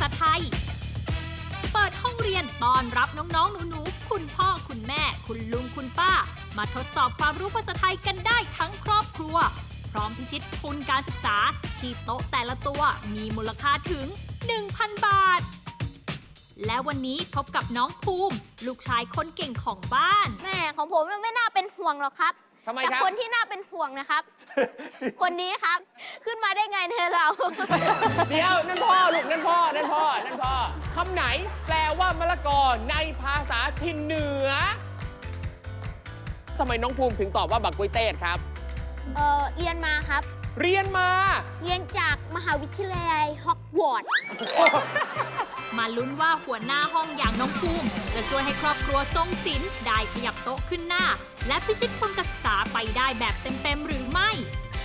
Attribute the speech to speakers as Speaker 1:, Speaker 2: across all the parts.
Speaker 1: ษาไทย เปิดห้องเรียนต้อนรับน้องๆ หนูๆ คุณพ่อคุณแม่ คุณลุงคุณป้า มาทดสอบความรู้ภาษาไทยกันได้ทั้งครอบครัว พร้อมพิชิตทุนการศึกษา ที่โต๊ะแต่ละตัวมีมูลค่าถึง 1,000 บาท และวันนี้พบกับน้องภูมิ ลูกชายคนเก่งของบ้าน
Speaker 2: แม่ของผมไม่น่าเป็นห่วงหรอกครับ
Speaker 3: ทำไม
Speaker 2: แต่
Speaker 3: ครับ
Speaker 2: คนที่น่าเป็นห่วงนะครับ คนนี้ครับ ขึ้นมาได้ไงในเรา
Speaker 3: เดี๋ยว นั่นพ่อลูกนั่นพ่อ นั่นพ่อ นั่นพ่อคำไหนแปลว่ามะละกอในภาษาถิ่นเหนือทำไมน้องภูมิถึงตอบว่าบักกล้วยเต้ครับ
Speaker 2: เออเรียนมาครับ
Speaker 3: เรียนมา
Speaker 2: เรียนจากมหาวิทยาลัยฮอกวอตส์
Speaker 1: มาลุ้นว่าหัวหน้าห้องอย่างน้องภูมิ จะช่วยให้ครอบครัวทรงศิลป์ได้ขยับโต๊ะขึ้นหน้า และพิชิตทุนการศึกษาไปได้แบบเต็มๆหรือไม่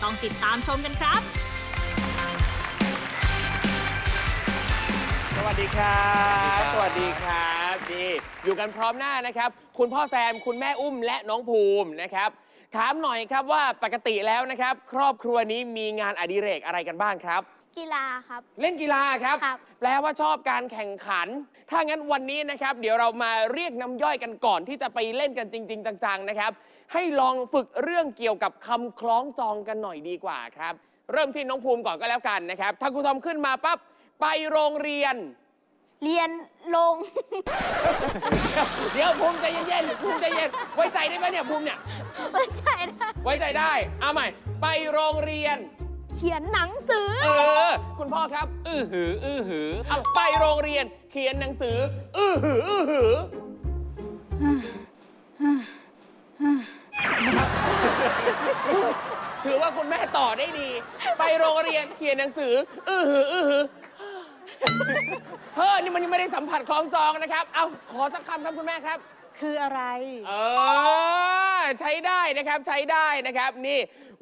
Speaker 1: ต้องติดตามชมกันครับ
Speaker 3: สวัสดีครับ ส
Speaker 4: วั
Speaker 3: ส
Speaker 4: ดีครั
Speaker 3: รับนี่อยู่กันพร้อมหน้านะครับ คุณพ่อแซม คุณแม่อุ้ม และน้องภูมินะครับ ถามหน่อยครับว่าปกติแล้วนะครับ ครอบครัวนี้มีงานอดิเรกอะไรกันบ้างครับ
Speaker 2: กีฬาครับ
Speaker 3: เล่นกีฬาครับ
Speaker 2: ครับ
Speaker 3: แปลว่าชอบการแข่งขัน ถ้างั้นวันนี้นะครับ เดี๋ยวเรามาเรียกน้ำย่อยกันก่อนที่จะไปเล่นกันจริง ๆ จังๆนะครับ ให้ลองฝึกเรื่องเกี่ยวกับคำคล้องจองกันหน่อยดีกว่าครับ เริ่มที่น้องภูมิก่อนก็แล้วกันนะครับ ถ้าครูทอมขึ้นมาปั๊บไปโรงเรียน
Speaker 2: เรียนลง
Speaker 3: เดี๋ยวภูมิใจเย็นๆภูมิใจเย็นไว้ใจได้ไหมเนี่ยภูมิเนี่ย
Speaker 2: ไม่ใช่นะ
Speaker 3: ไว้ใจได้เอาใหม่ ไปโรงเรียน
Speaker 2: เขียนหนังสือ
Speaker 3: เออ คุณพ่อครับ
Speaker 4: อื้อหือ อื้อหือ
Speaker 3: เอาไปโรงเรียนเขียนหนังสือ อื้อหือ อื้อหือ ถือว่าคุณแม่ต่อได้ดี ไปโรงเรียนเขียนหนังสือ อื้อหือ อื้อหือ เฮ้อนี่มันยังไม่ได้สัมผัสคล้องจองนะครับ เอาขอสักคำครับคุณแม่ครับ
Speaker 5: คืออะไร
Speaker 3: เออ ใช้ได้นะครับใช้ได้นะครับนี่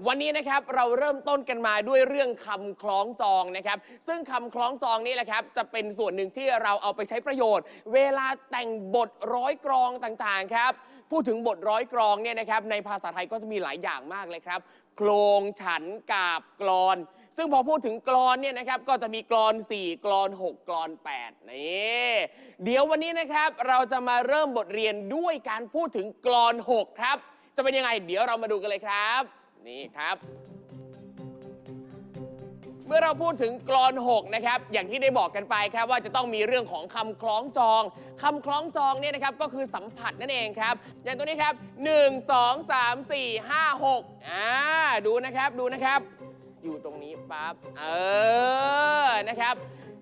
Speaker 3: วันนี้นะครับเราเริ่มต้นกันมาด้วยเรื่องคำคล้องจองนะครับ ซึ่งคำคล้องจองนี่แหละครับจะเป็นส่วนหนึ่งที่เราเอาไปใช้ประโยชน์ เวลาแต่งบทร้อยกรองต่างๆครับ พูดถึงบทร้อยกรองเนี่ยนะครับในภาษาไทยก็จะมีหลายอย่างมากเลยครับ โครงฉันกาบกรอน ซึ่งพอพูดถึงกรอนเนี่ยนะครับก็จะมีกรอน 4 กรอน 6 กรอน 8 นี่เดี๋ยววันนี้นะครับเราจะมาเริ่มบทเรียนด้วยการพูดถึงกรอน 6 ครับ จะเป็นยังไง เดี๋ยวเรามาดูกันเลยครับ นี่ครับ เมื่อเราพูดถึงกรอน6นะครับ อย่างที่ได้บอกกันไปครับว่าจะต้องมีเรื่องของคำคล้องจองคำคล้องจองเนี่ยนะครับก็คือสัมผัสนั่นเองครับ อย่างตัวนี้ครับ 1 2 3 4 5 6อ่าดูนะครับดูนะครับ อยู่ตรงนี้ปั๊บเออนะครับ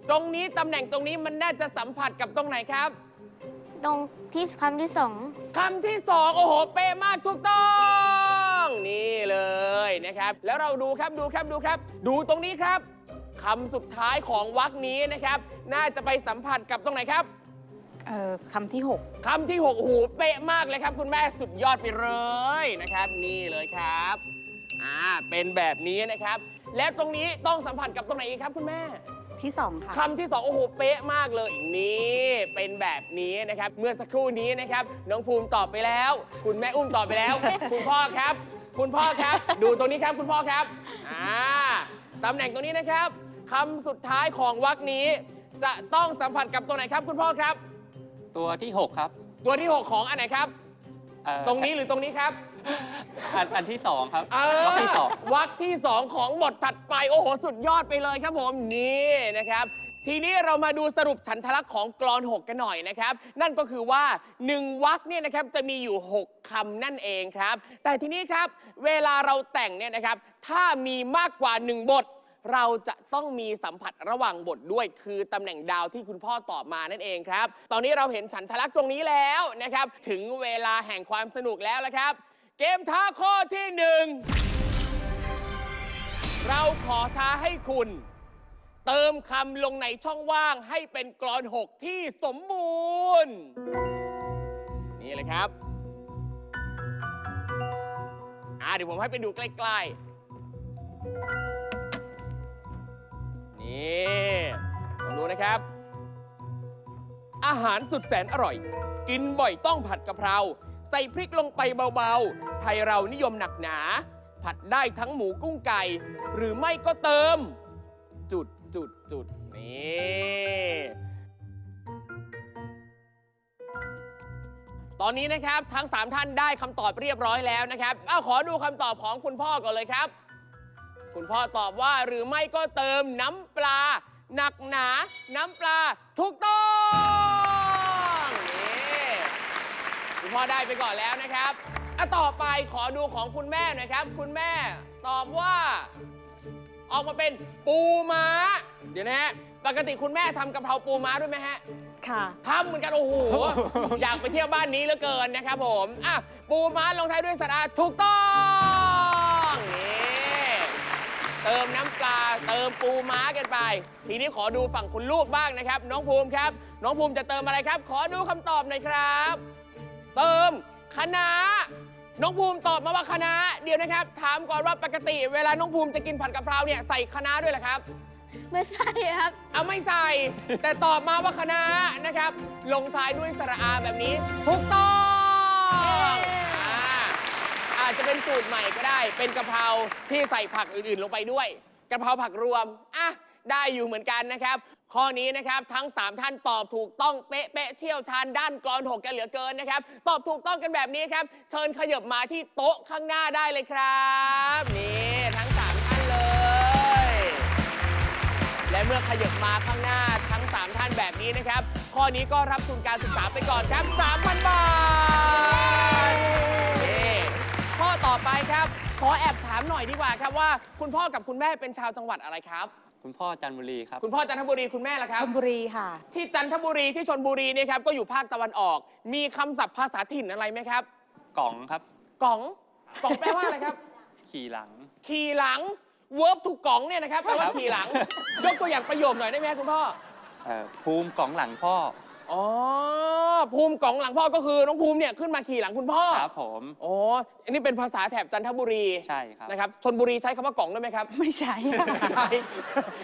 Speaker 3: ตรงนี้ตำแหน่งตรงนี้มันน่าจะสัมผัสกับตรงไหนครับ
Speaker 2: ตรงที่คำที่สอง
Speaker 3: คำที่สองโอ้โห เป๊ะมากถูกต้อง นี่เลยนะครับ แล้วเราดูครับดูครับดูครับ ดูตรงนี้ครับคำสุดท้ายของวรรคนี้นะครับ น่าจะไปสัมผัสกับตรงไหนครับ
Speaker 5: เอ่อคำที่
Speaker 3: คำที่6โอ้โหเป๊ะมากเลยครับ คุณแม่สุดยอดไปเลยนะครับ นี่เลยครับอ่าเป็นแบบนี้นะครับ และตรงนี้ต้องสัมผัสกับตรงไหนอีกครับคุณแม่
Speaker 5: 6ที่2ค่ะ
Speaker 3: คำที่สองโอ้โหเป๊ะมากเลยนี่เป็นแบบนี้นะครับ เมื่อสักครู่นี้นะครับน้องภูมิตอบไปแล้ว คุณแม่อุ้มตอบไปแล้ว คุณพ่อครับ คุณพ่อครับ ดูตรงนี้ครับคุณพ่อครับอ่าตำแหน่งตรงนี้นะครับคำสุดท้ายของวรรคนี้ จะต้องสัมผัสกับตัวไหนครับ คุณพ่อครับ
Speaker 4: ตัวที่ 6 ครับ
Speaker 3: ตัวที่6ของอันไหนครับ
Speaker 4: เอ่อ
Speaker 3: ตรงนี้หรือตรงนี้ครับ
Speaker 4: อันอันที่2ครับ
Speaker 3: เออ
Speaker 4: ข้อที่สอง
Speaker 3: วรรคที่2ของบทถัดไป โอ้โห สุดยอดไปเลยครับผม นี่นะครับ ทีนี้เรามาดูสรุปฉันทลักษณ์ของกรอน6กันหน่อยนะครับ นั่นก็คือว่า 1วรรคเนี่ยนะครับจะมีอยู่ 6คำนั่นเองครับ แต่ทีนี้ครับ เวลาเราแต่งเนี่ยนะครับ ถ้ามีมากกว่า 1 บท เราจะต้องมีสัมผัสระหว่างบทด้วย คือตำแหน่งดาวที่คุณพ่อตอบมานั่นเองครับ ตอนนี้เราเห็นฉันทลักษณ์ตรงนี้แล้วนะครับ ถึงเวลาแห่งความสนุกแล้วละครับ เกมท้าข้อที่หนึ่งเราขอท้าให้คุณ เติมคำลงในช่องว่างให้เป็นกรอน6ที่สมบูรณ์ นี่เลยครับ อ่าเดี๋ยวผมให้ไปดูใกล้ๆ นี่ลองดูนะครับ อาหารสุดแสนอร่อย กินบ่อยต้องผัดกะเพรา ใส่พริกลงไปเบาๆ ไทยเรานิยมหนักหนา ผัดได้ทั้งหมูกุ้งไก่ หรือไม่ก็เติม จุดจุดจุดนี่ตอนนี้นะครับทั้ง 3 ท่านได้คำตอบเรียบร้อยแล้วนะครับเอาขอดูคำตอบของคุณพ่อก่อนเลยครับ คุณพ่อตอบว่าหรือไม่ก็เติมน้ำปลา หนักหนา น้ำปลาถูกต้องนี่คุณ พ่อได้ไปก่อนแล้วนะครับอะต่อไปขอดูของคุณแม่หน่อยครับ คุณแม่ตอบว่า ออกมาเป็นปูม้า เดี๋ยวนะฮะปกติคุณแม่ทำกะเพราปูม้าด้วยไหมฮะ
Speaker 5: ค่ะ
Speaker 3: ทำเหมือนกัน โอ้โห อยากไปเที่ยวบ้านนี้เหลือเกินนะครับผมอะปูม้าลงท้ายด้วยสระอาถูกต้องนี่เติมน้ำปลาเติมปูม้ากันไป ทีนี้ขอดูฝั่งคุณลูกบ้างนะครับ น้องภูมิครับ น้องภูมิจะเติมอะไรครับ ขอดูคำตอบหน่อยครับ เติมคะน้าน้องภูมิตอบมาว่าคะน้าเดี๋ยวนะครับ ถามก่อนว่าปกติเวลาน้องภูมิจะกินผัดกะเพราเนี่ยใส่คะน้าด้วยเหรอครับ
Speaker 2: ไม่ใช่ครับ
Speaker 3: เอาไม่ใส่ แต่ตอบมาว่าคณะนะครับ ลงท้ายด้วยสระอาแบบนี้ถูกต้องอ่าอาจจะเป็นสูตรใหม่ก็ได้ เป็นกะเพราที่ใส่ผักอื่นๆลงไปด้วยกะเพราผักรวมอะได้อยู่เหมือนกันนะครับ ข้อนี้นะครับทั้ง 3 ท่านตอบถูกต้องเป๊ะๆเชี่ยวชาญด้านกรอนหกกันเหลือเกินนะครับ ตอบถูกต้องกันแบบนี้ครับ เชิญขยับมาที่โต๊ะข้างหน้าได้เลยครับนี่ทั้งสามท่านเลย และเมื่อขยับมาข้างหน้าทั้ง 3 ท่านแบบนี้นะครับ ข้อนี้ก็รับทุนการศึกษาไปก่อนครับ 3,000 บาทนี่ข้อต่อไปครับขอแอบถามหน่อยดีกว่าครับว่า คุณพ่อกับคุณแม่เป็นชาวจังหวัดอะไรครับ
Speaker 4: คุณพ่อจันทบุรีครับ
Speaker 3: คุณพ่อจันทบุรีคุณแม่ล่ะค
Speaker 5: ช
Speaker 3: รับ
Speaker 5: ลบุรีค่ะ
Speaker 3: ที่จันทบุรีที่ชนบุรีเนี่ยครับก็อยู่ภาคตะวันออก มีคำศัพท์ภาษาถิ่นอะไรไหมครับ
Speaker 4: กล่องครับ
Speaker 3: กล่องกล่องแปลว่าอะไรครับ
Speaker 4: ขี่หลัง
Speaker 3: ขี่หลัง verb to กล่องเนี่ยนะครับแปลว่าขี่หลัง ยกตัวอย่างประโยคหน่อยได้ไหมครับคุณพ่อ
Speaker 4: เอ่อภูมิกล่องหลังพ่อ
Speaker 3: อ๋อภูมิกล่องหลังพ่อก็คือน้องภูมิเนี่ยขึ้นมาขี่หลังคุณพ่อ
Speaker 4: ครับผม
Speaker 3: อ๋ออันนี้เป็นภาษาแถบจันทบุรี
Speaker 4: ใช่ครับ
Speaker 3: นะครับชนบุรีใช้คำว่ากล่องด้วยไหมครับ
Speaker 5: ไม่ใช่ค่ะ
Speaker 3: ใช่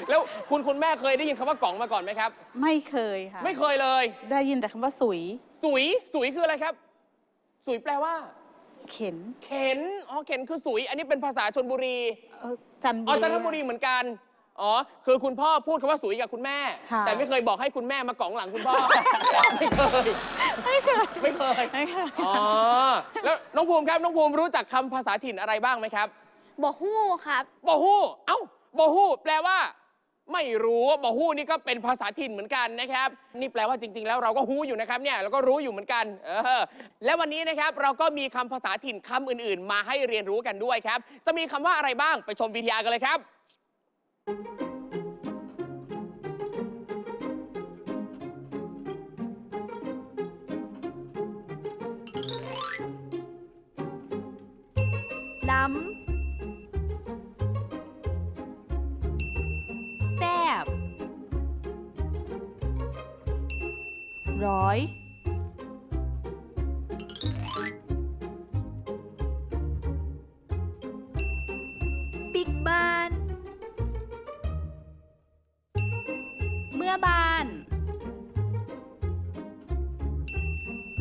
Speaker 3: แล้วคุณคุณแม่เคยได้ยินคำว่ากล่องมาก่อนไหมครับ
Speaker 5: ไม่เคยค่ะ
Speaker 3: ไม่เคยเลย
Speaker 5: ได้ยินแต่คำว่าสุย
Speaker 3: สุยสุยคืออะไรครับ สุยแปลว่า
Speaker 5: เข็น
Speaker 3: เข็นอ๋อเข็นคือสุย อันนี้เป็นภาษาชนบุรี
Speaker 5: เอ่อจันทบุ
Speaker 3: อ๋อ
Speaker 5: รี
Speaker 3: จันทบุรีเหมือนกัน อ๋อ คือคุณพ่อพูดคำว่าสุยกับคุณแม่
Speaker 5: ค่ะ
Speaker 3: แต่ไม่เคยบอกให้คุณแม่มากล่องหลังคุณพ่อ ไม่เคย
Speaker 5: ไม่เคย
Speaker 3: ไม่เคย
Speaker 5: ไม่เคย
Speaker 3: อ๋อ แล้วน้องภูมิครับ น้องภูมิรู้จักคำภาษาถิ่นอะไรบ้างไหมครับ
Speaker 2: บอกฮู้ครับ
Speaker 3: บอฮู้ เอ้าบอฮู้ แปลว่า ไม่รู้บอฮู้นี่ก็เป็นภาษาถิ่นเหมือนกันนะครับ นี่แปลว่าจริง ๆ แล้วเราก็ฮู้อยู่นะครับเนี่ยเราก็รู้อยู่เหมือนกัน เออ และวันนี้นะครับเราก็มีคำภาษาถิ่นคำอื่น ๆ มาให้เรียนรู้กันด้วยครับ จะมีคำว่าอะไรบ้างไปชมวิทยากันเลยครับ
Speaker 6: ล้ำแ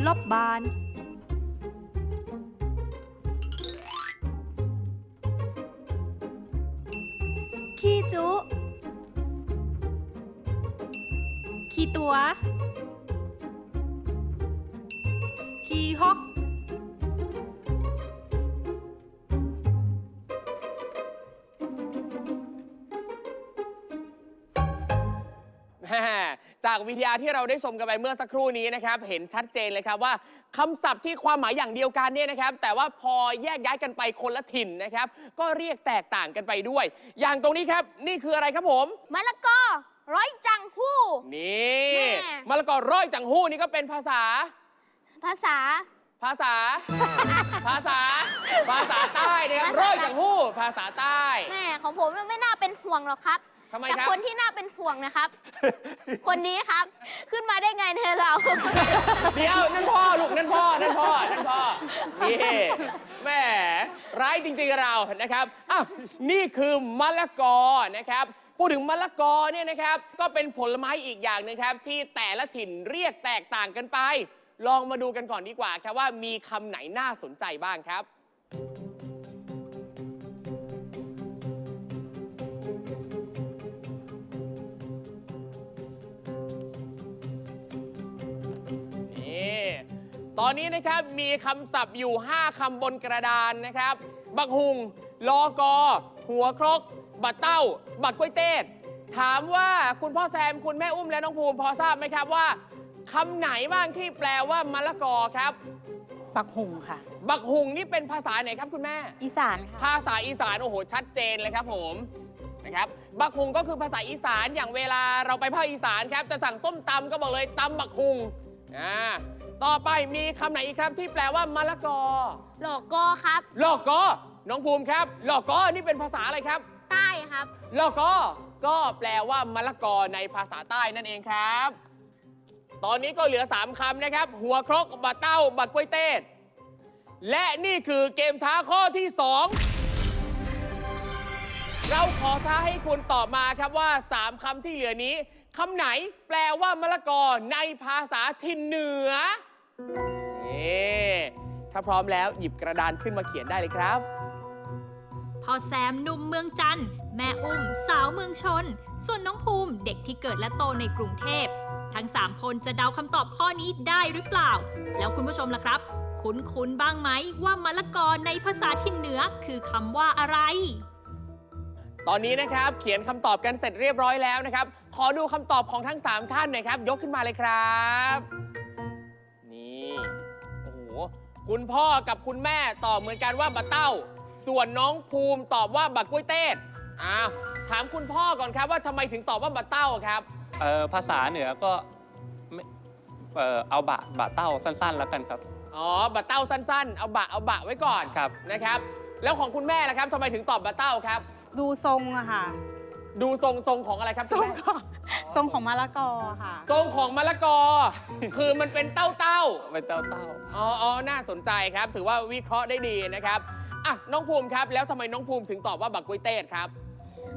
Speaker 6: ลบบาน ขี้จุ ขี้ตัว ขี้ฮอก
Speaker 3: แม่ จากวิทยาที่เราได้ชมกันไปเมื่อสักครู่นี้นะครับ เห็นชัดเจนเลยครับว่าคำศัพท์ที่ความหมายอย่างเดียวกันเนี่ยนะครับ แต่ว่าพอแยกย้ายกันไปคนละถิ่นนะครับ ก็เรียกแตกต่างกันไปด้วย อย่างตรงนี้ครับ นี่คืออะไรครับผม
Speaker 2: มะละกอร้อยจังฮู้
Speaker 3: นี่
Speaker 2: แม่
Speaker 3: มะละกอร้อยจังหู้นี่ก็เป็นภาษา
Speaker 2: ภาษา
Speaker 3: ภาษา ภาษา ภาษาใต้นะครับ
Speaker 2: ภาษา
Speaker 3: ร้อยจังหู้ ภาษาใต้
Speaker 2: แม่ของผมไม่น่าเป็นห่วงหรอกครับ
Speaker 3: ทำไม
Speaker 2: แต่
Speaker 3: ครับ
Speaker 2: คนที่น่าเป็นห่วงนะครับ คนนี้ครับ ขึ้นมาได้ไงในเรา
Speaker 3: เดี๋ยวนั่นพ่อลูกนั่นพ่อนั่นพ่อนั่นพ่อนี่แหมร้ายจริงๆเรานะครับอ้าวนี่คือมะละกอนะครับพูดถึงมะละกอเนี่ยนะครับ ก็เป็นผลไม้อีกอย่างหนึงครับ ที่แต่ละถิ่นเรียกแตกต่างกันไป ลองมาดูกันก่อนดีกว่าครับว่ามีคำไหนน่าสนใจบ้างครับ ตอนนี้นะครับมีคำศัพท์อยู่ 5คำบนกระดานนะครับ บักหุงลอกอ หัวครก บัดเต้า บัดกล้วยเต้ดถามว่าคุณพ่อแซมคุณแม่อุ้มและน้องภูมิพอทราบไหมครับว่าคำไหนบ้างที่แปลว่ามะละกอครับ
Speaker 5: ปักหุงค่ะ
Speaker 3: บักหุงนี่เป็นภาษาไหนครับคุณแม่
Speaker 5: อีสานค่ะ
Speaker 3: ภาษาอีสานโอ้โหชัดเจนเลยครับผมนะครับบักฮุงก็คือภาษาอีสานอย่างเวลาเราไปภาคอีสานครับจะสั่งส้มตำก็บอกเลยตำบักฮุงอ่า ต่อไปมีคำไหนอีกครับที่แปลว่ามะละกอ
Speaker 2: หลอกกอครับ
Speaker 3: ลอกกอ น้องภูมิครับลอกกอ นี่เป็นภาษาอะไรครับ
Speaker 2: ใต้ครับ
Speaker 3: ลอกกอ ก็แปลว่ามะละกอในภาษาใต้นั่นเองครับ ตอนนี้ก็เหลือ 3คำนะครับ หัวครกบัดเต้าบัดกล้วยเต้ดและนี่คือเกมท้าข้อที่ 2 เราขอท้าให้คุณตอบมาครับว่า 3คำที่เหลือนี้คำไหนแปลว่ามะละกอในภาษาถิ่นเหนือ นี่ถ้าพร้อมแล้วหยิบกระดานขึ้นมาเขียนได้เลยครับ
Speaker 1: พ่อแซมหนุ่มเมืองจันทร์แม่อุ้มสาวเมืองชน ส่วนน้องภูมิเด็กที่เกิดและโตในกรุงเทพ ทั้ง 3 คนจะเดาคำตอบข้อนี้ได้หรือเปล่า แล้วคุณผู้ชมล่ะครับ คุ้นๆบ้างไหมว่ามะละกอในภาษาถิ่นเหนือคือคำว่าอะไร
Speaker 3: ตอนนี้นะครับเขียนคำตอบกันเสร็จเรียบร้อยแล้วนะครับ ขอดูคำตอบของทั้ง 3 ท่านหน่อยครับ ยกขึ้นมาเลยครับนี่โอ้โห คุณพ่อกับคุณแม่ตอบเหมือนกันว่าบะเต้า ส่วนน้องภูมิตอบว่าบักกล้วยเต้ดอ้าวถามคุณพ่อก่อนครับว่าทำไมถึงตอบว่าบะเต้าครับ
Speaker 4: เอ่อภาษาเหนือก็ไม่เอ่อเอาบะบะเต้าสั้นๆ แล้วกันครับ
Speaker 3: อ๋อบะเต้าสั้น ๆ เอาบะเอาบะไว้ก่อน
Speaker 4: ครับ
Speaker 3: นะครับ แล้วของคุณแม่ล่ะครับทำไมถึงตอบบะเต้าครับ
Speaker 5: ดูทรงอะค่ะ
Speaker 3: ดูทรงทรงของอะไรครับ
Speaker 5: ทรง
Speaker 3: คุณแม่
Speaker 5: ของทรงของมะละกอค่ะ
Speaker 3: ทรงของมะละกอ คือมันเป็นเต้าเต้าๆ
Speaker 4: เป็นเต้าเต้า
Speaker 3: อ๋ออ๋อน่าสนใจครับ ถือว่าวิเคราะห์ได้ดีนะครับอะน้องภูมิครับแล้วทำไมน้องภูมิถึงตอบว่าบักกล้วยเต้ดครับ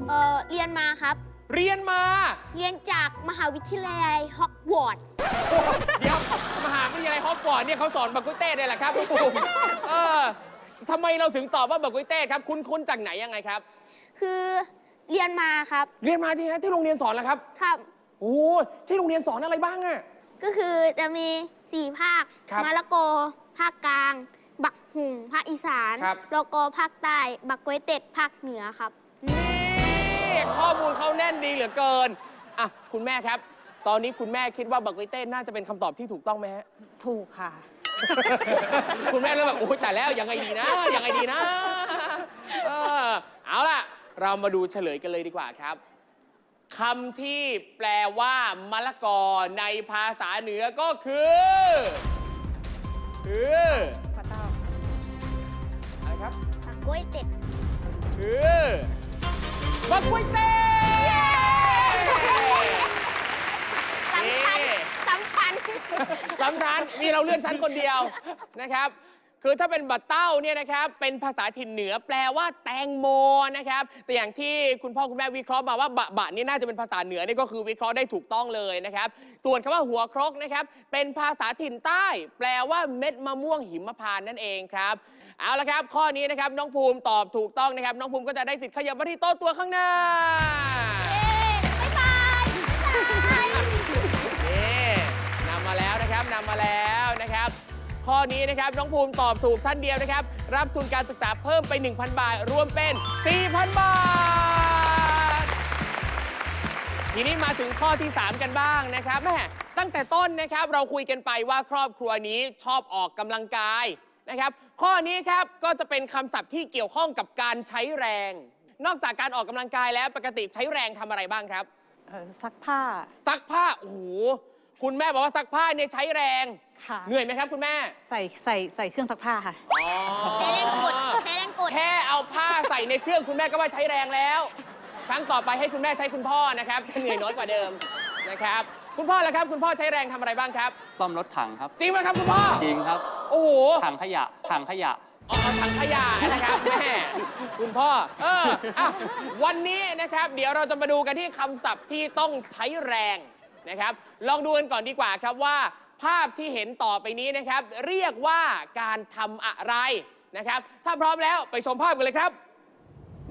Speaker 2: เออเรียนมาครับ
Speaker 3: เรียนมา
Speaker 2: เรียนจากมหาวิทยาลัยฮอกวอตส์
Speaker 3: เดี๋ยวมหาวิทยาลัยฮอกวอตส์เนี่ยเขาสอนบักกล้วยเต้ดเลยแหละครับคุณภูมิเออทำไมเราถึงตอบว่าบักกล้วยเต้ดครับ คุณคุณจากไหนยังไงครับ
Speaker 2: คือ เรียนมาครับ
Speaker 3: เรียนมาที่นะที่โรงเรียนสอนแล้วครับ
Speaker 2: ครับ
Speaker 3: โอ้ที่โรงเรียนสอนอะไรบ้างอะ
Speaker 2: ก็คือจะมีสี่ภาค
Speaker 3: ครับ
Speaker 2: มะละกอภาคกลาง บักหุงภาคอีสาน
Speaker 3: ครับ
Speaker 2: แล้วก็ภาคใต้ บักกล้วยเต็ดภาคเหนือครับ
Speaker 3: นี่ข้อมูลเขาแน่นดีเหลือเกินอะคุณแม่ครับ ตอนนี้คุณแม่คิดว่าบักกล้วยเต้ดน่าจะเป็นคำตอบที่ถูกต้องไหมฮะ
Speaker 5: ถูกค่ะ
Speaker 3: คุณแม่เริ่มแบบโอ้ยแต่แล้วยังไงดีนะยังไงดีนะเออเอาล่ะ เรามาดูเฉลยกันเลยดีกว่าครับคำที่แปลว่ามะละกอในภาษาเหนือก็คือ คือ
Speaker 5: ปลาเต้า
Speaker 3: อะไรครับ
Speaker 2: บักกล้วยเต็ด
Speaker 3: คือบักกล้วยเต้
Speaker 2: สามชั้น
Speaker 3: นี่
Speaker 2: สามชั้น
Speaker 3: ลำชั้นมีเราเลื่อนชั้นคนเดียวนะครับ คือถ้าเป็นบัตเต้าเนี่ยนะครับเป็นภาษาถิ่นเหนือแปลว่าแตงโมนะครับแต่อย่างที่คุณพ่อคุณแม่วิเคราะห์มาว่าบะบะนี่น่าจะเป็นภาษาเหนือนี่ก็คือวิเคราะห์ได้ถูกต้องเลยนะครับ ส่วนคำว่าหัวครกนะครับเป็นภาษาถิ่นใต้ แปลว่าเม็ดมะม่วงหิมพานต์นั่นเองครับเอาละครับ ข้อนี้นะครับน้องภูมิตอบถูกต้องนะครับ น้องภูมิก็จะได้สิทธิ์ขยับมาที่โต๊ะตัวข้างหน้า
Speaker 2: บ๊ายบายบ๊ายบาย
Speaker 3: นี่นำมาแล้วนะครับนำมาแล้วนะครับ ข้อนี้นะครับน้องภูมิตอบถูกท่านเดียวนะครับ รับทุนการศึกษาเพิ่มไป 1,000 บาท รวมเป็น 4,000 บาท ทีนี้มาถึงข้อที่ 3 กันบ้างนะครับแม่ตั้งแต่ต้นนะครับเราคุยกันไปว่าครอบครัวนี้ชอบออกกำลังกายนะครับ ข้อนี้ครับก็จะเป็นคำศัพท์ที่เกี่ยวข้องกับการใช้แรง นอกจากการออกกำลังกายแล้วปกติใช้แรงทำอะไรบ้างครับ
Speaker 5: เอ่อซักผ้า
Speaker 3: ซักผ้า โอ้โห คุณแม่บอกว่าซักผ้าเนี่ยใช้แรง
Speaker 5: ค่ะ
Speaker 3: เหนื่อยไหมครับคุณแม่
Speaker 5: ใส่ใส่ใส่เครื่องซักผ้าค่ะ
Speaker 3: อ๋อ
Speaker 2: แม่เล่นกดแม่เล่นกด
Speaker 3: แค่เอาผ้าใส่ในเครื่องคุณแม่ก็ว่าใช้แรงแล้ว ครั้งต่อไปให้คุณแม่ใช้คุณพ่อนะครับจะเหนื่อยน้อยกว่าเดิมนะครับ คุณพ่อแล้วครับ คุณพ่อใช้แรงทำอะไรบ้างครับ
Speaker 4: ซ่อมรถถังครับ
Speaker 3: จริงไหมครับคุณพ่อ
Speaker 4: จริงครับ
Speaker 3: โอ้โห
Speaker 4: ถังขยะ ถังขยะ
Speaker 3: อ๋อถังขยะนะครับ แม่คุณพ่อ เอออะวันนี้นะครับ เดี๋ยวเราจะมาดูกันที่คำศัพท์ที่ต้องใช้แรง นะครับ ลองดูกันก่อนดีกว่าครับว่า ภาพที่เห็นต่อไปนี้นะครับ เรียกว่าการทำอะไรนะครับ ถ้าพร้อมแล้วไปชมภาพกันเลยครับ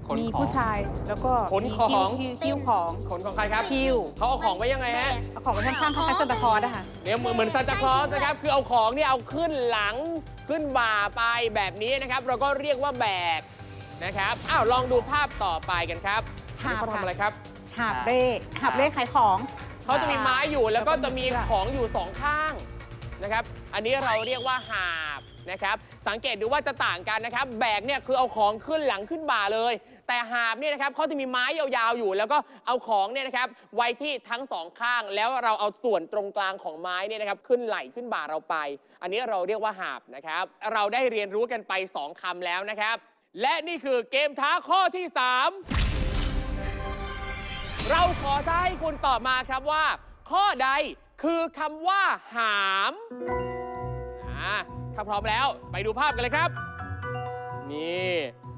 Speaker 4: ขน
Speaker 5: มี
Speaker 4: ของ
Speaker 5: ผู้ชายแล้วก็
Speaker 3: ขน
Speaker 5: มี
Speaker 3: ของ
Speaker 5: หิ้วหิ้วของ
Speaker 3: ขนของใครครับ
Speaker 5: หิ้ว
Speaker 3: เขาเอาของไว้ยังไงฮะ
Speaker 5: เอาของไว้ข้างๆข้างๆซันตาคลอสนะคะ
Speaker 3: เนี่ยเหมือนเหมือนซานตาคลอสนะครับ คือเอาของเนี่ยเอาขึ้นหลังขึ้นบ่าไปแบบนี้นะครับ เราก็เรียกว่าแบกนะครับ อ้าว ลองดูภาพต่อไปกันครับอันนี้เขาทำอะไรครับ
Speaker 5: หาบเร่หาบเร่ขายของ
Speaker 3: เขาจะมีไม้อยู่แล้วก็จะมี
Speaker 5: แล้วก็มีเสื้อ
Speaker 3: ของอยู่สองข้างนะครับ อันนี้เราเรียกว่าหาบนะครับ สังเกตดูว่าจะต่างกันนะครับ แบกเนี่ยคือเอาของขึ้นหลังขึ้นบ่าเลย แต่หาบเนี่ยนะครับเขาจะมีไม้ยาวๆอยู่ แล้วก็เอาของเนี่ยนะครับไว้ที่ทั้งสองข้าง แล้วเราเอาส่วนตรงกลางของไม้เนี่ยนะครับขึ้นไหล่ขึ้นบ่าเราไป อันนี้เราเรียกว่าหาบนะครับ เราได้เรียนรู้กันไปสองคำแล้วนะครับ และนี่คือเกมท้าข้อที่สาม เราขอท้าให้คุณตอบมาครับว่า ข้อใดคือคำว่า หามอ่าถ้าพร้อมแล้วไปดูภาพกันเลยครับ นี่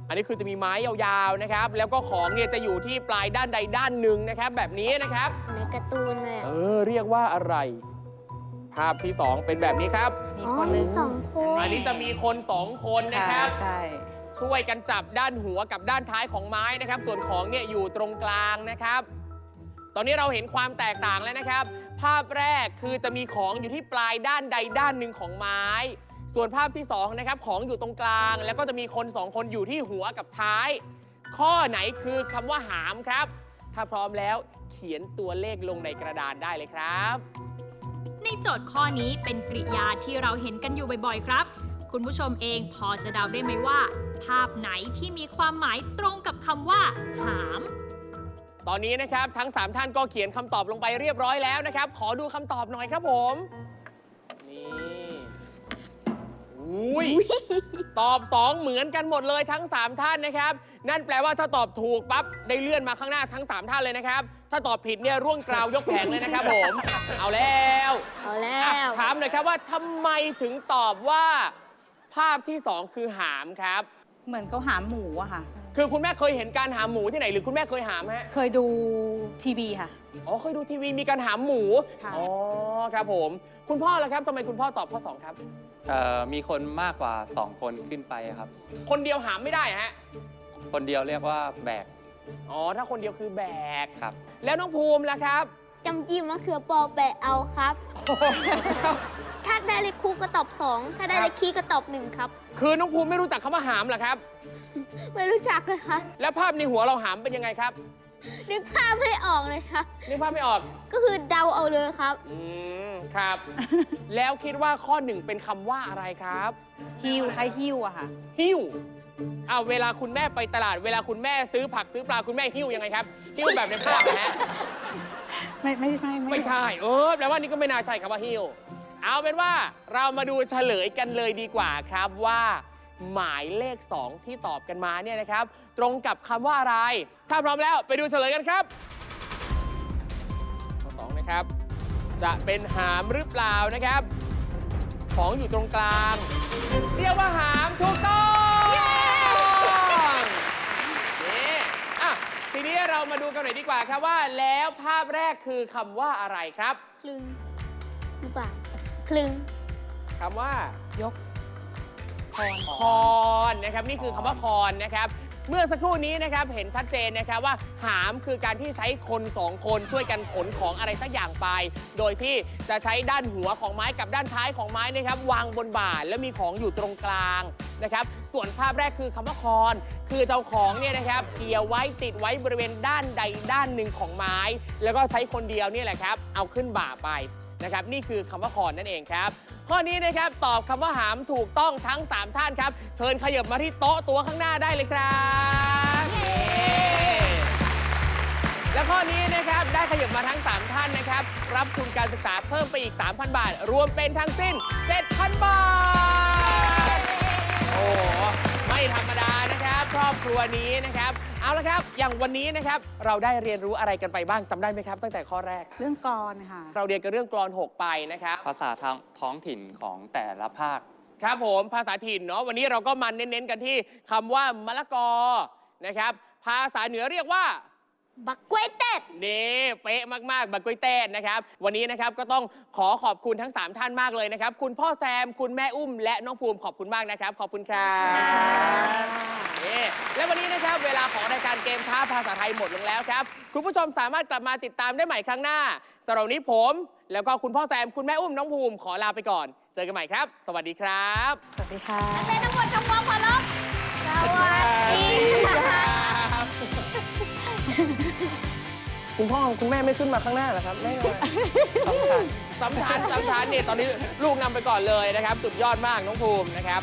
Speaker 3: อันนี้คือจะมีไม้ยาวๆนะครับ แล้วก็ของเนี่ยจะอยู่ที่ปลายด้านใดด้านหนึ่งนะครับ แบบนี้นะครับ
Speaker 2: ในการ์ตูนเลยอะ
Speaker 3: เออเรียกว่าอะไร ภาพที่ 2 เป็นแบบนี้ครับ
Speaker 5: มี
Speaker 2: อ๋อ
Speaker 5: คนหนึ
Speaker 2: มี
Speaker 5: ง
Speaker 2: สองคน
Speaker 3: อันนี้จะมีคนสองคนนะ
Speaker 5: ใช่
Speaker 3: ครับ
Speaker 5: ใช่
Speaker 3: ช่วยกันจับด้านหัวกับด้านท้ายของไม้นะครับ ส่วนของเนี่ยอยู่ตรงกลางนะครับ ตอนนี้เราเห็นความแตกต่างแล้วนะครับ ภาพแรกคือจะมีของอยู่ที่ปลายด้านใดด้านหนึ่งของไม้ ส่วนภาพที่สองนะครับของอยู่ตรงกลาง แล้วก็จะมีคนสองคนอยู่ที่หัวกับท้าย ข้อไหนคือคำว่าหามครับ ถ้าพร้อมแล้วเขียนตัวเลขลงในกระดานได้เลยครับ
Speaker 1: ในโจทย์ข้อนี้เป็นกริยาที่เราเห็นกันอยู่บ่อยๆครับ คุณผู้ชมเองพอจะเดาได้ไหมว่า ภาพไหนที่มีความหมายตรงกับคำว่า หาม
Speaker 3: ตอนนี้นะครับทั้ง 3 ท่านก็เขียนคำตอบลงไปเรียบร้อยแล้วนะครับ ขอดูคำตอบหน่อยครับผม นี่อุ้ยตอบ 2 เหมือนกันหมดเลยทั้ง 3 ท่านนะครับ นั่นแปลว่าถ้าตอบถูกปั๊บได้เลื่อนมาข้างหน้าทั้ง 3 ท่านเลยนะครับ ถ้าตอบผิดเนี่ยร่วงกราวยกแผงเลยนะครับผม เอาแล้ว
Speaker 2: เอาแล้
Speaker 3: อะ
Speaker 2: ว
Speaker 3: ถามหน่อยครับว่าทำไมถึงตอบว่า ภาพที่2คือหามครับ
Speaker 5: เหมือนเขาหามหมูอะค่ะ
Speaker 3: คือคุณแม่เคยเห็นการหามหมูที่ไหนหรือคุณแม่เคยหามฮะ
Speaker 5: เคยดูทีวีค่ะ
Speaker 3: อ๋อเคยดูทีวีมีการหามหมู
Speaker 5: ค่ะ
Speaker 3: อ๋อครับผม คุณพ่อละครับทำไมคุณพ่อตอบข้อ2ครับ
Speaker 4: เอ่อมีคนมากกว่า 2 คนขึ้นไปครับ
Speaker 3: คนเดียวหามไม่ได้ฮะ
Speaker 4: คนเดียวเรียกว่าแบก
Speaker 3: อ๋อถ้าคนเดียวคือแบก
Speaker 4: ครับ
Speaker 3: แล้วน้องภูมิล่ะครับ
Speaker 2: จำจิ้มมะเขือปอแปะเอาครับ ถ้าได้เลขคู่ก็ตอบสองถ้าได้เลขคี่ก็ตอบหนึ่งครับ
Speaker 3: คือน้องภูมิไม่รู้จักคำว่าหามเหรอครับ
Speaker 2: ไม่รู้จักเลยครับ
Speaker 3: แล้วภาพในหัวเราหามเป็นยังไงครับ
Speaker 2: นึกภาพไม่ออกเลยครับ
Speaker 3: นึกภาพไม่ออก
Speaker 2: ก็คือเดาเอาเลยครับ
Speaker 3: อืมครับ แล้วคิดว่าข้อหนึ่งเป็นคำว่าอะไรครับ
Speaker 5: หิ้วคล้ายหิ้วอะค่ะ
Speaker 3: หิ้ว เอาวเวลาคุณแม่ไปตลาด เวลาคุณแม่ซื้อผักซื้อปลาคุณแม่หิ้วยังไงครับหิ้วแบบในภาพนะฮะ
Speaker 5: ไม่ไม่ไม่
Speaker 3: ไม่ใช่ เออแปลว่านี่ก็ไม่น่าใช่คำว่าฮิวเอาเป็นว่าเรามาดูเฉลยกันเลยดีกว่าครับว่า หมายเลข 2 ที่ตอบกันมาเนี่ยนะครับ ตรงกับคำว่าอะไร ถ้าพร้อมแล้วไปดูเฉลยกันครับข้อสองนะครับ จะเป็นหามหรือเปล่านะครับ ของอยู่ตรงกลาง เรียกว่าหามถูกต้องนี่อะทีนี้ เรามาดูกันหน่อยดีกว่าครับว่า แล้วภาพแรกคือคำว่าอะไรครับ
Speaker 2: คลึงหรือเปล่าคลึง
Speaker 3: คำว่า
Speaker 5: ยกคอน
Speaker 3: คอนนะครับนี่คือคำว่าคอนนะครับ เมื่อสักครู่นี้นะครับเห็นชัดเจนนะครับว่าหามคือการที่ใช้คนสองคนช่วยกันขนของอะไรสักอย่างไป โดยที่จะใช้ด้านหัวของไม้กับด้านท้ายของไม้นะครับ วางบนบ่าแล้วมีของอยู่ตรงกลางนะครับ ส่วนภาพแรกคือคำว่าคอน คือเจ้าของเนี่ยนะครับเกี่ยวไว้ติดไว้บริเวณด้านใดด้านหนึ่งของไม้ แล้วก็ใช้คนเดียวเนี่ยแหละครับ เอาขึ้นบ่าไปนะครับ นี่คือคำว่าคอนนั่นเองครับ ข้อนี้นะครับตอบคำว่าหามถูกต้องทั้ง 3 ท่านครับ เชิญขยับมาที่โต๊ะตัวข้างหน้าได้เลยครับและข้อนี้นะครับได้ขยับมาทั้ง 3 ท่านนะครับ รับทุนการศึกษาเพิ่มไปอีก 3,000 บาท รวมเป็นทั้งสิ้น 7,000 บาท โอ้โหไม่ ธรรมดานะครับครอบครัวนี้นะครับ เอาละครับอย่างวันนี้นะครับเราได้เรียนรู้อะไรกันไปบ้างจำได้ไหมครับ ตั้งแต่ข้อแรก
Speaker 5: เรื่องกรอนค่ะ
Speaker 3: เราเรียนกันเรื่องกรอน 6 ไปนะครับ
Speaker 4: ภาษาทางท้องถิ่นของแต่ละภาค
Speaker 3: ครับผมภาษาถิ่นเนาะวันนี้เราก็มาเน้นๆกันที่คำว่ามะละกอนะครับ ภาษาเหนือเรียกว่า
Speaker 2: บักกล้วยเต็ด
Speaker 3: นี่เป๊ะมากๆ บักกุ้ยเต้นนะครับ วันนี้นะครับก็ต้องขอขอบคุณทั้ง 3 ท่านมากเลยนะครับ คุณพ่อแซม คุณแม่อุ้ม และน้องภูมิขอบคุณมากนะครับ ขอบคุณครับนี่และวันนี้นะครับเวลาของรายการเกมท้าภาษาไทยหมดลงแล้วครับ คุณผู้ชมสามารถกลับมาติดตามได้ใหม่ครั้งหน้าสำหรับวันนี้ผม แล้วก็คุณพ่อแซม คุณแม่อุ้ม น้องภูมิขอลาไปก่อน เจอกันใหม่ครับ สวัสดีครับ
Speaker 5: สวัสดีค่ะ
Speaker 2: เป็นทั้งหมดทั้งมวลขอรับสวัสดี
Speaker 3: คุณพ่อคุณแม่ไม่ขึ้นมาข้างหน้าเหรอครับไม่สำคัญสำคัญสำคัญเนี่ยตอนนี้ลูกนำไปก่อนเลยนะครับ สุดยอดมากน้องภูมินะครับ